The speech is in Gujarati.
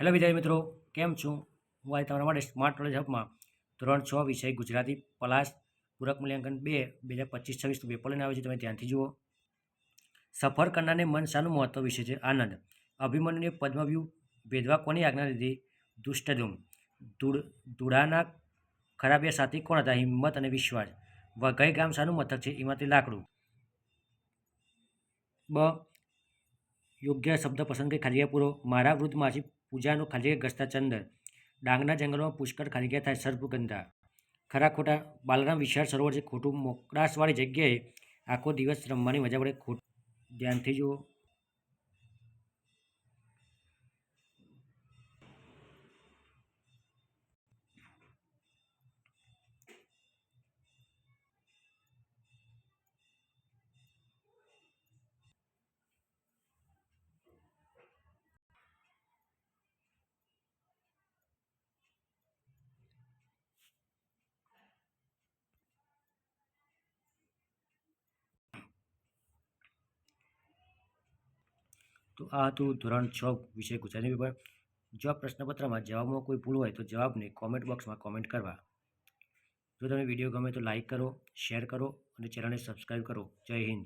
હેલો વિદ્યાર્થી મિત્રો, કેમ છું? હું આજે તમારા માટે સ્માર્ટ નોલેજ હબમાં ધોરણ છ વિષય ગુજરાતી પલાસ પૂરક મૂલ્યાંકન બે બે હજાર પચીસ, છવ્વીસ પેપર લઈને આવે છે. તમે ધ્યાનથી જુઓ. સફર કરનારને મન શાનું મહત્વ વિશે છે આનંદ. અભિમન્યુને પદ્મવ્યૂહ ભેદવા કોની આજ્ઞા લીધી? દુષ્ટધુમ ધૂળ, ધૂળાના ખરાબિયા સાથી કોણ હતા? હિંમત અને વિશ્વાસ. વઘઈ ગામ શાનું મથક છે? એમાંથી લાકડું. બ યોગ્ય શબ્દ પસંદ કરી ખાલી પૂરો. મારા વૃદ્ધ માસી પૂજાનું ખાલી જગ્યા ગસ્તા ચંદર. ડાંગના જંગલોમાં પુષ્કળ ખાલી જગ્યા થાય સર્પગંધા. ખરા ખોટા બાલરામ વિશાળ સરોવર છે ખોટું મોકળાશવાળી જગ્યાએ આખો દિવસ રમવાની મજા પડે ખોટ. ધ્યાનથી જુઓ. તો આ હતું ધોરણ છ વિષય ગુજરાતી પેપર. જો આ પ્રશ્નપત્રમાં જવાબમાં કોઈ ભૂલ હોય તો જવાબને કોમેન્ટ બોક્સમાં કોમેન્ટ કરવા. જો તમને વીડિયો ગમે તો લાઈક કરો શેર કરો અને ચેનલને સબસ્ક્રાઈબ કરો. જય હિન્દ.